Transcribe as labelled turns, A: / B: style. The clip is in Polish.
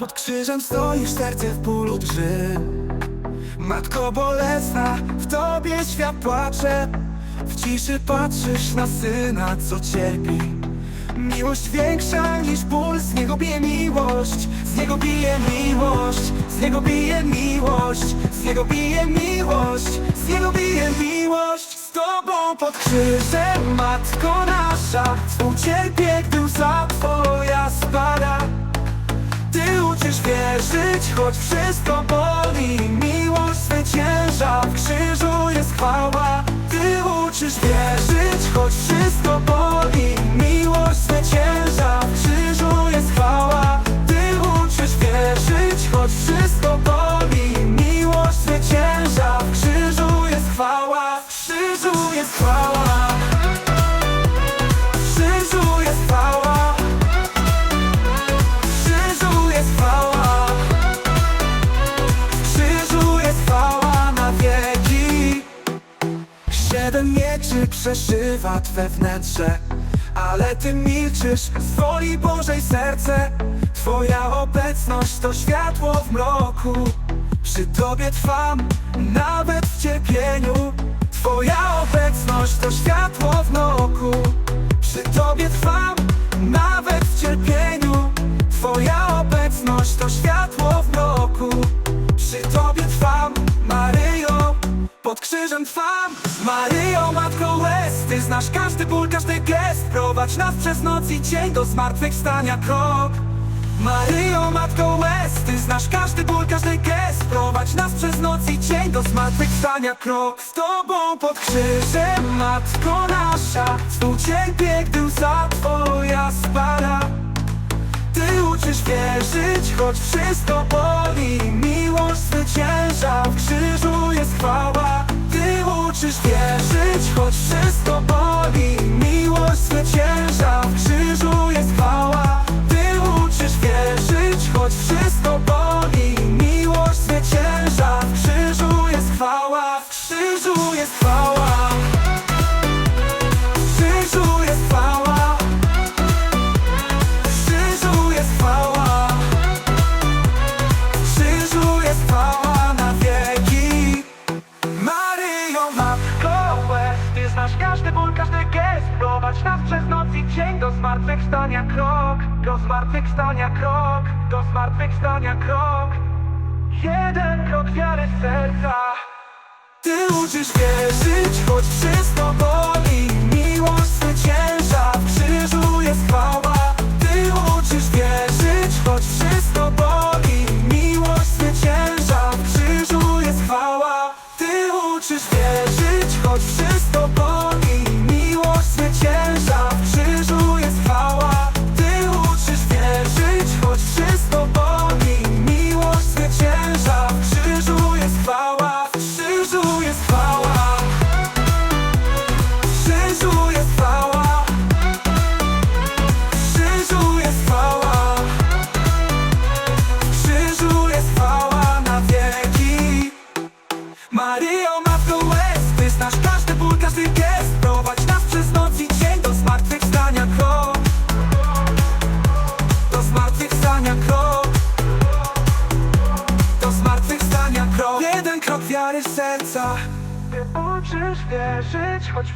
A: Pod krzyżem stoisz, serce w bólu drży Matko bolesna, w tobie świat płacze. W ciszy patrzysz na syna, co cierpi. Miłość większa niż ból, z niego bije miłość. Z niego bije miłość, z niego bije miłość. Z niego bije miłość, z niego bije miłość. Z tobą pod krzyżem, matko nasza Ucierpię, gdy łza uczysz wierzyć, choć wszystko boli. Miłość zwycięża, w krzyżu jest chwała. Ty uczysz wierzyć, Przeszywa twe wnętrze Ale ty milczysz z woli Bożej serce. Twoja obecność to światło w mroku. Przy tobie trwam, nawet w cierpieniu. Twoja obecność to światło w mroku. Przy tobie trwam, nawet w cierpieniu. Twoja obecność to światło znasz każdy ból, każdy gest. Prowadź nas przez noc i dzień Do zmartwychwstania. Krok. Maryjo, Matko łez Ty znasz każdy ból, każdy gest. Prowadź nas przez noc i dzień Do zmartwychwstania. Krok Z Tobą pod krzyżem, Matko nasza. Współcierpię, gdy łza Twoja spada. Ty uczysz wierzyć, choć wszystko boli. Miłość zwycięża, w krzyżu jest chwała. Ty uczysz wierzyć, choć wszystko każdy ból, każdy gest. Prowadź nas przez noc i dzień Do zmartwychwstania krok Do zmartwychwstania krok Do zmartwychwstania krok. Jeden krok wiary serca. Ty uczysz wierzyć, choć wszystko boli czary serca. Ty uczysz wierzyć, choć